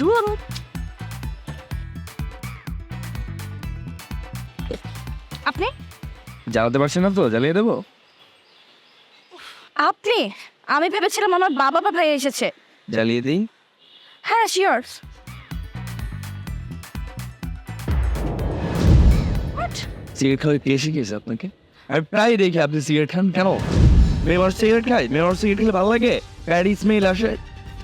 দূর আপনি? জ্বালাতে পারছি না তো জ্বালিয়ে দেবো? আপনি? আমি ভেবেছিলাম আমার বাবা বাবা এসেছে। জ্বালিয়ে দিই? হ্যাঁ শিওর সিগারেট খাওয়া কে শিখিয়েছে আপনাকে? আমি প্রায় দেখি আপনি সিগারেট খান কেন? মেয়ে সিগারেট খাই মেয়ে সিগারেট খেলে ভালো লাগে? প্যারি স্মেল আসে।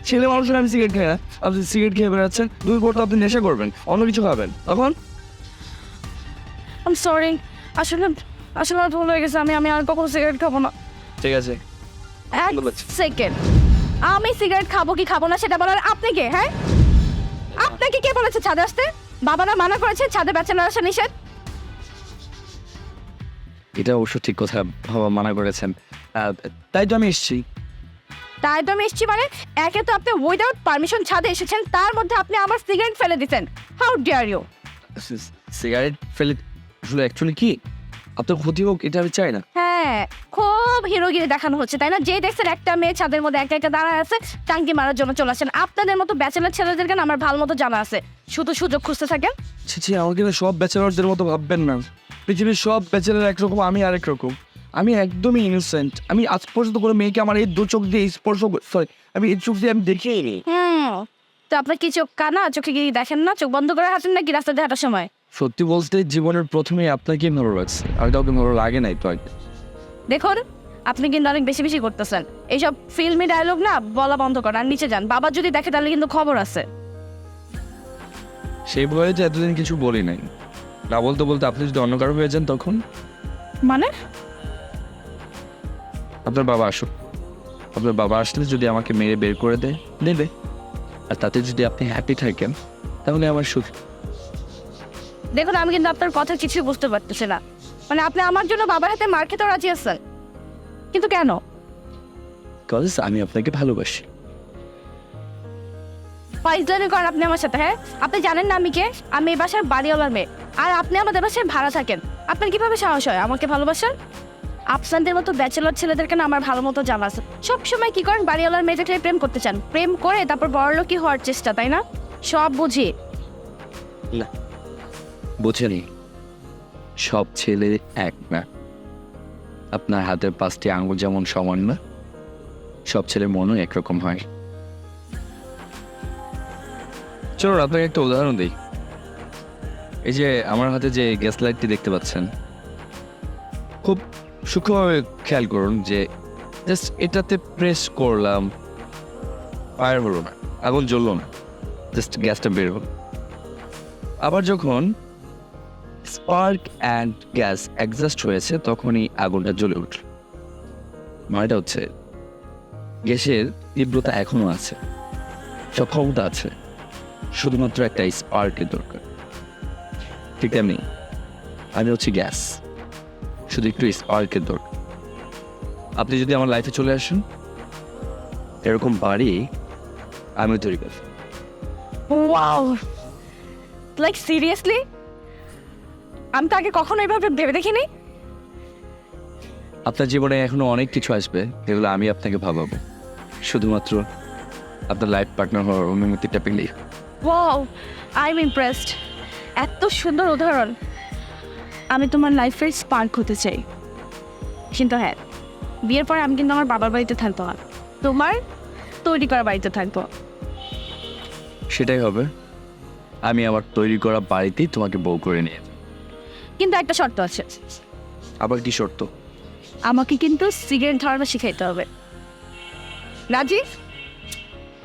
ছেলে মানুষের আমি সিগারেট খাই না। আপনি সিগারেট খেয়ে বেড়াচ্ছেন দুই পর তো আপনি নেশা করবেন অন্য কিছু খাবেন। তখন? আম সরি আসলে আসলে আমার ভুল হয়ে গেছে আমি আমি আর কখনো সিগারেট খাব না। ঠিক আছে। এক সেকেন্ড আমি সিগারেট খাব কি খাব না সেটা বলার আপনি কে হ্যাঁ? আপনাকে কে বলেছে ছাদে আসতে? বাবারা মানা করেছে ছাদে বেচানো আসা নিষেধ? এটা অবশ্য ঠিক কথা বাবা মানা করেছেন। তাই তো আমি এসেছি। তাই তো আমি এসছি মানে একে তো আপনি উইদাউট পারমিশন ছাদে এসেছেন তার মধ্যে আপনি আমার সিগারেট ফেলে দিতেন হাউ ডিয়ার ইউ সিগারেট ফেলে আসলে অ্যাকচুয়ালি কি? আপনার ক্ষতি হোক এটা আমি চাই না। হ্যাঁ খুব হিরোগিরি দেখানো হচ্ছে তাই না? যে দেখছেন একটা মেয়ে ছাদের মধ্যে একা একা দাঁড়ায় আছে টাঙ্কি মারার জন্য চলে আসেন আপনাদের মতো ব্যাচেলার ছেলেদেরকে না আমার ভালো মতো জানা আছে। শুধু সুযোগ খুঁজতে থাকেন। ছি ছি আমাকে না সব ব্যাচেলারদের মতো ভাববেন না। পৃথিবীর সব ব্যাচেলার একরকম আমি আরেক রকম। আমি একদমই ইনোসেন্ট আমি আজ পর্যন্ত কোনো মেয়েকে আমার এই দু চোখ দিয়ে স্পর্শ সরি আমি এই চোখ দিয়ে আমি দেখিই নি হুম তো আপনার কি চোখ কানা? চোখে কি দেখেন না? চোখ বন্ধ করে হাঁটেন নাকি রাস্তা দিয়ে হাঁটার সময়? সত্যি বলতে জীবনের প্রথমে আপনাকে ভালো লাগছে আর কাউকে ভালো লাগে নাই তো দেখুন আপনি কিন্তু অনেক বেশি বেশি করতেছেন। এইসব ফিল্মি ডায়লগ না বলা বন্ধ করেন আর নিচে যান। বাবা যদি দেখে তাহলে কিন্তু খবর আছে। সেই ভয়ে যে এতদিন কিছু বলি নাই। না বলতে বলতে আপনি যদি অন্য কারও হয়ে যান তখন? মানে? আপনার বাবা আসুক। আপনার বাবা আসলে যদি আমাকে মেরে বের করে দেয় নেবে আর তাতে যদি আপনি হ্যাপি থাকেন তাহলে আমার সুখ। দেখুন আমি কিন্তু আপনার কথা কিছুই বুঝতে পারতেছি না। মানে আপনি আমার জন্য বাবার হাতে মার খেতেও রাজি আছেন? কিন্তু কেন? কজ আমি আপনাকে ভালোবাসি। ফাইজলামি করেন আপনি আমার সাথে হ্যাঁ? আপনি জানেন না আমি কে? আমি এই বাসার বাড়িওয়ালার মেয়ে। আর আপনি আমাদের বাসায় ভাড়া থাকেন। আপনার কীভাবে সাহস হয় আমাকে ভালোবাসার? আপনাদের মতো ব্যাচেলর ছেলেদেরকে না আমার ভালো মতো জানা আছে। সবসময় কি করেন? বাড়িওয়ালার মেয়েদেরকে প্রেম করতে চান। প্রেম করে তারপর বড়লোকি হওয়ার চেষ্টা, তাই না? সব বুঝি। না, বুঝেনি। সব ছেলে এক না। আপনার হাতের পাঁচটি আঙুল যেমন সমান না, সব ছেলের মনও একরকম হয়। চলুন, আপনাকে একটা উদাহরণ দিই। এই যে, আমার হাতে যে গ্যাস লাইটটি দেখতে পাচ্ছেন সূক্ষ্মভাবে খেয়াল করুন যে জাস্ট এটাতে প্রেস করলাম ফায়ার হলো না, আগুন জ্বললো না জাস্ট গ্যাসটা বের হলো। আবার যখন স্পার্ক অ্যান্ড গ্যাস অ্যাডজাস্ট হয়েছে, তখনই আগুনটা জ্বলে উঠল। মানেটা হচ্ছে গ্যাসের তীব্রতা এখনও আছে সব ক্ষমতা আছে, শুধুমাত্র একটা স্পার্কের দরকার। ঠিক তেমনি আমি হচ্ছি গ্যাস। শুধু একটু স্পার্কের দরকার আপনি যদি আমার লাইফে চলে আসেন এরকম বাড়ি আমি তৈরি করি ওয়াও লাইক সিরিয়াসলি আমি তো আগে কখনো এইভাবে ভেবে দেখিনি। আপনার জীবনে এখনও অনেক কিছু আসবে যেগুলো আমি আপনাকে ভাবাবো। শুধুমাত্র আপনার লাইফ পার্টনার হওয়ার অনুমতিটা পেলেই ওয়াও আই এম ইমপ্রেসড এত সুন্দর উদাহরণ। আমি তোমার লাইফের স্পার্ক হতে চাই। কিন্তু হ্যাঁ বিয়ের পর আমি কিন্তু আমার বাবার বাড়িতে থাকব না তোমার তৈরি করা বাড়িতে থাকব। সেটাই হবে। আমি আমার তৈরি করা বাড়িতেই তোমাকে বউ করে নিয়ে যাব। কিন্তু একটা শর্ত আছে। আবার কি শর্ত? আমাকে কিন্তু সিগারেট ধরানো শিখাইতে হবে। রাজি?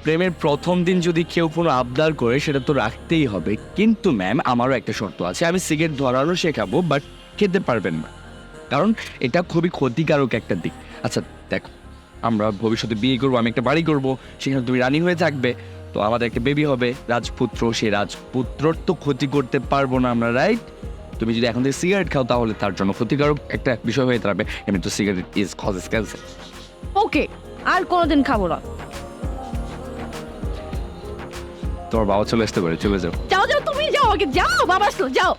প্রেমের প্রথম দিন যদি কেউ কোনো আবদার করে, সেটা তো রাখতেই হবে। কিন্তু ম্যাম আমারও একটা শর্ত আছে। আমি সিগারেট ধরানো শেখাবো বাট খেতে পারবেন না। কারণ এটা খুবই ক্ষতিকারক একটা দিক। আচ্ছা দেখো, আমরা ভবিষ্যতে বিয়ে করব, আমি একটা বাড়ি করব, সেখানে তুমি রানী হয়ে থাকবে, তো আমাদের একটা বেবি হবে, রাজপুত্র। সেই রাজপুত্রর তো ক্ষতি করতে পারব না আমরা রাইট তুমি যদি এখন থেকে সিগারেট খাও, তাহলে তার জন্য ক্ষতিকারক একটা বিষয় হয়ে দাঁড়াবে। এমনি তো cigarette is causes cancer okay আর কোনোদিন খাব না। তোমার বাবা চলে আসতে পারে, চলে যাও। যাও যাও, তুমি যাও যাও, বাবা আসলো, যাও।